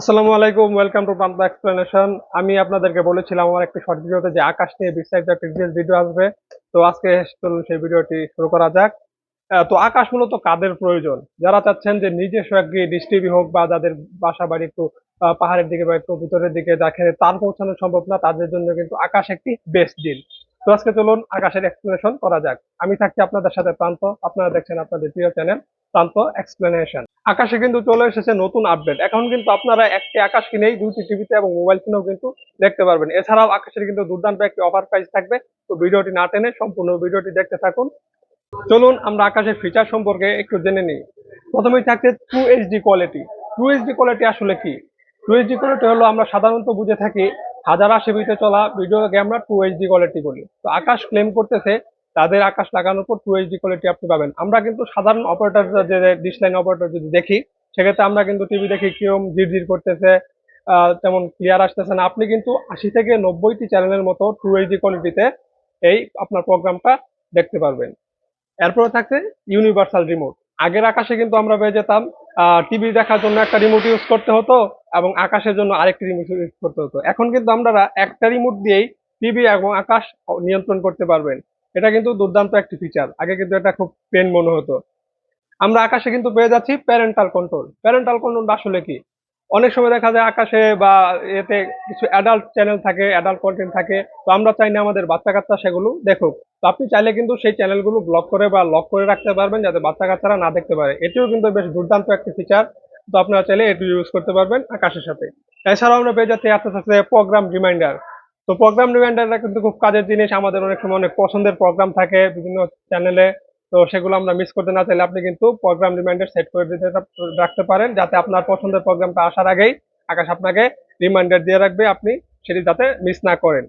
আসসালামু আলাইকুম welcome to প্রান্ত এক্সপ্লেনেশন আমি আপনাদেরকে বলেছিলাম আমার একটি শর্ট ভিডিওতে যে আকাশ নিয়ে বিস্তারিত একটা ডিটেলস ভিডিও আসবে। তো আজকে চলুন সেই ভিডিওটি শুরু করা যাক। তো আকাশ মূলত কাদের প্রয়োজন? যারা চাচ্ছেন যে নিজস্ব একটি টিভি হোক বা যাদের বাসা বাড়ি একটু পাহাড়ের দিকে বা একটু ভিতরের দিকে যেখানে তার পৌঁছানো সম্ভব না, তাদের জন্য কিন্তু আকাশ একটি বেস্ট ডিল তো আজকে চলুন আকাশের এক্সপ্লেনেশন করা যাক। আমি থাকছি আপনাদের সাথে প্রান্ত। আপনারা দেখছেন আপনাদের প্রিয় চ্যানেল প্রান্ত এক্সপ্লেনেশন আকাশে কিন্তু চলে এসেছে নতুন আপডেট এখন কিন্তু আপনারা একটি আকাশ কিনেই দুইটি টিভিতে এবং মোবাইল ফোনেও কিন্তু দেখতে পারবেন। এছাড়াও আকাশের কিন্তু দুর্দান্ত একটি অফার প্রাইস থাকবে। তো ভিডিওটি না টেনে সম্পূর্ণ ভিডিওটি দেখতে থাকুন। চলুন আমরা আকাশের ফিচার সম্পর্কে একটু জেনে নিই। প্রথমেই থাকছে two HD quality two HD quality আসলে কি? টু এইচডি কোয়ালিটি হলো আমরা সাধারণত বুঝে থাকি হাজার আশি বিতে চলা ভিডিও আমরা টু এইচডি কোয়ালিটি বলি তো আকাশ ক্লেম করতেছে তাদের আকাশ লাগানোর পর টু এইচডি কোয়ালিটি আপনি পাবেন। আমরা কিন্তু সাধারণ অপারেটর যে ডিশ লাইন অপারেটর যদি দেখি, সেক্ষেত্রে আমরা কিন্তু টিভি দেখি, কিরম জিরজির করতেছে তেমন ক্লিয়ার আসতেছে না। আপনি কিন্তু আশি থেকে নব্বইটি চ্যানেলের মতো টু এইচডি কোয়ালিটিতে এই আপনার প্রোগ্রামটা দেখতে পারবেন। এরপরে থাকছে ইউনিভার্সাল রিমোট আগের আকাশে কিন্তু আমরা পেয়ে যেতাম টিভি দেখার জন্য একটা রিমোট ইউজ করতে হতো এবং আকাশের জন্য আরেকটি রিমোট ইউজ করতে হতো। এখন কিন্তু আমরা একটা রিমোট দিয়েই টিভি এবং আকাশ নিয়ন্ত্রণ করতে পারবেন। এটা কিন্তু দুর্দান্ত একটি ফিচার আগে কিন্তু এটা খুব পেন মনে হতো। আমরা আকাশে কিন্তু পেয়ে যাচ্ছি প্যারেন্টাল কন্ট্রোল প্যারেন্টাল কন্ট্রোল আসলে কি? অনেক সময় দেখা যায় আকাশে বা এতে কিছু অ্যাডাল্ট চ্যানেল থাকে অ্যাডাল্ট কন্টেন্ট থাকে। তো আমরা চাই না আমাদের বাচ্চা কাচ্চা সেগুলো দেখুক। তো আপনি চাইলে কিন্তু সেই চ্যানেলগুলো ব্লক করে বা লক করে রাখতে পারবেন যাতে বাচ্চা কাচ্চারা না দেখতে পারে। এটিও কিন্তু বেশ দুর্দান্ত একটি ফিচার তো আপনারা চাইলে এটি ইউজ করতে পারবেন আকাশের সাথে। এছাড়াও আমরা পেয়ে যাচ্ছি আস্তে আস্তে প্রোগ্রাম রিমাইন্ডার তো প্রোগ্রাম রিমাইন্ডারটা কিন্তু খুব কাজের জিনিস। আমাদের অনেক সময় অনেক পছন্দের প্রোগ্রাম থাকে বিভিন্ন চ্যানেলে তো সেগুলো আমরা মিস করতে না চাইলে আপনি কিন্তু প্রোগ্রাম রিমাইন্ডার সেট করে দিতে রাখতে পারেন, যাতে আপনার পছন্দের প্রোগ্রামটা আসার আগেই আকাশ আপনাকে রিমাইন্ডার দিয়ে রাখবে আপনি সেটি যাতে মিস না করেন।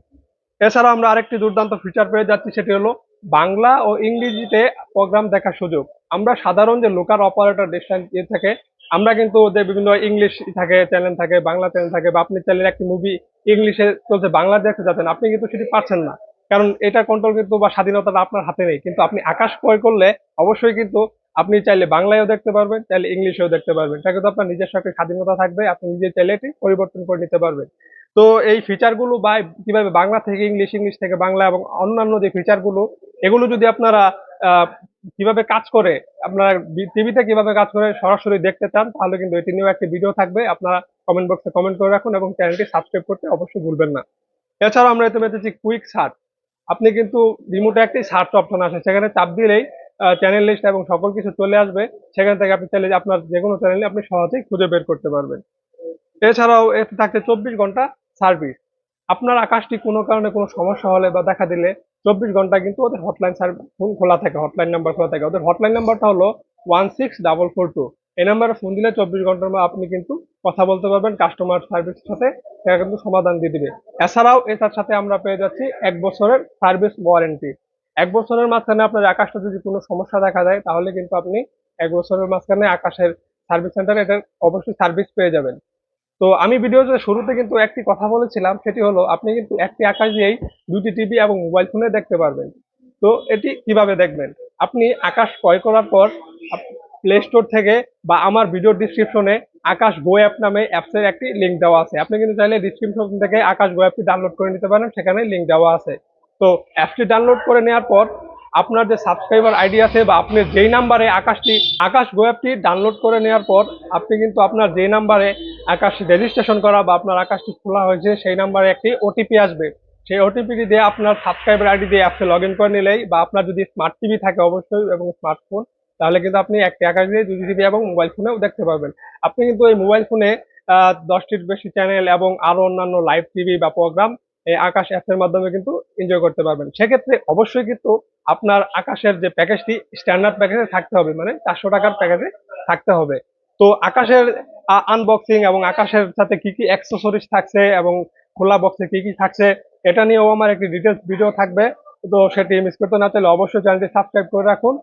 এছাড়াও আমরা আরেকটি দুর্দান্ত ফিচার পেয়ে যাচ্ছি, সেটি হলো বাংলা ও ইংরেজিতে প্রোগ্রাম দেখার সুযোগ। আমরা সাধারণ যে লোকাল অপারেটর ডিস্টেন্স ইয়ে থাকে, আমরা কিন্তু যে বিভিন্ন ইংলিশ থাকে চ্যানেল থাকে, বাংলা চ্যানেল থাকে, বা আপনি চাইলে একটি মুভি ইংলিশে চলছে বাংলা দেখতে যাচ্ছেন, আপনি কিন্তু সেটি পারছেন না। কারণ এটা কন্ট্রোল কিন্তু বা স্বাধীনতাটা আপনার হাতে নেই। কিন্তু আপনি আকাশ ক্রয় করলে অবশ্যই কিন্তু আপনি চাইলে বাংলায়ও দেখতে পারবেন, চাইলে ইংলিশেও দেখতে পারবেন। এটা কিন্তু আপনার নিজস্ব একটা স্বাধীনতা থাকবে, আপনি নিজে চাইলে এটি পরিবর্তন করে নিতে পারবেন। তো এই ফিচারগুলো বা কীভাবে বাংলা থেকে ইংলিশ ইংলিশ থেকে বাংলা এবং অন্যান্য যে ফিচারগুলো এগুলো যদি আপনারা কীভাবে কাজ করে আপনারা টিভিতে কীভাবে কাজ করে সরাসরি দেখতে চান, তাহলে কিন্তু এটি নিয়েও একটি ভিডিও থাকবে। আপনারা কমেন্ট বক্সে কমেন্ট করে রাখুন এবং চ্যানেলটি সাবস্ক্রাইব করতে অবশ্যই ভুলবেন না। এছাড়াও আমরা এতে পেয়েছি কুইক সার্চ আপনি কিন্তু রিমোটে একটি সার্চ অপশন আছে সেখানে চাপ দিলেই চ্যানেল লিস্ট এবং সকল কিছু চলে আসবে। সেখান থেকে আপনি চাইলে আপনার যে কোনো চ্যানেলে আপনি সহজেই খুঁজে বের করতে পারবেন। এছাড়াও এতে থাকছে চব্বিশ ঘণ্টা সার্ভিস আপনার আকাশটি কোনো কারণে কোনো সমস্যা হলে বা দেখা দিলে চব্বিশ ঘণ্টা কিন্তু ওদের হটলাইন ফোন খোলা থাকে হটলাইন নাম্বার খোলা থাকে। ওদের হটলাইন নাম্বারটা হলো one six double four two এই নাম্বারে ফোন দিলে চব্বিশ ঘণ্টার মধ্যে আপনি কিন্তু কথা বলতে পারবেন কাস্টমার সার্ভিসের সাথে, সেটা কিন্তু সমাধান দিয়ে দিবে। এছাড়াও এটার সাথে আমরা পেয়ে যাচ্ছি এক বছরের সার্ভিস ওয়ারেন্টি এক বছরের মাঝখানে আপনার আকাশটা যদি কোনো সমস্যা দেখা যায় তাহলে কিন্তু আপনি এক বছরের মাঝখানে আকাশের সার্ভিস সেন্টারে এটার অবশ্যই সার্ভিস পেয়ে যাবেন। তো আমি ভিডিওতে শুরুতে কিন্তু একটি কথা বলেছিলাম, সেটি হলো আপনি কিন্তু একটি আকাশ দিয়েই দুটি টিভি এবং মোবাইল ফোনে দেখতে পারবেন। তো এটি কীভাবে দেখবেন? আপনি আকাশ ক্রয় করার পর প্লে স্টোর থেকে বা আমার ভিডিও ডিসক্রিপশনে আকাশ গো অ্যাপ নামে অ্যাপসের একটি লিঙ্ক দেওয়া আছে। আপনি কিন্তু চাইলে ডিসক্রিপশন থেকে আকাশ গো অ্যাপটি ডাউনলোড করে নিতে পারেন, সেখানে লিঙ্ক দেওয়া আছে। তো অ্যাপটি ডাউনলোড করে নেওয়ার পর আপনার যে সাবস্ক্রাইবার আইডি আছে বা আপনি যেই নাম্বারে আকাশটি, আকাশ অ্যাপটি ডাউনলোড করে নেওয়ার পর আপনি কিন্তু আপনার যেই নাম্বারে আকাশ রেজিস্ট্রেশন করা বা আপনার আকাশটি খোলা হয়েছে, সেই নাম্বারে একটি ওটিপি আসবে। সেই ওটিপিটি দিয়ে আপনার সাবস্ক্রাইবার আইডি দিয়ে অ্যাপসে লগ ইন করে নিলেই বা আপনার যদি স্মার্ট টিভি থাকে অবশ্যই এবং স্মার্টফোন তাহলে কিন্তু আপনি একটি আকাশ দিয়ে দুই টিভি এবং মোবাইল ফোনেও দেখতে পাবেন আপনি কিন্তু এই মোবাইল ফোনে দশটির বেশি চ্যানেল এবং আরও অন্যান্য লাইভ টিভি বা প্রোগ্রাম এই আকাশ অ্যাপসের মাধ্যমে কিন্তু এনজয় করতে পারবেন। সেক্ষেত্রে অবশ্যই কিন্তু আপনার আকাশের যে প্যাকেজটি স্ট্যান্ডার্ড প্যাকেজে থাকতে হবে মানে চারশো টাকার প্যাকেজে থাকতে হবে। তো আকাশের আনবক্সিং এবং আকাশের সাথে কি কি অ্যাক্সেসরিজ থাকছে এবং খোলা বক্সে কি কি থাকছে, এটা নিয়েও আমার একটি ডিটেলস ভিডিও থাকবে। তো সেটি মিস করতে না চাইলে অবশ্যই চ্যানেলটি সাবস্ক্রাইব করে রাখুন।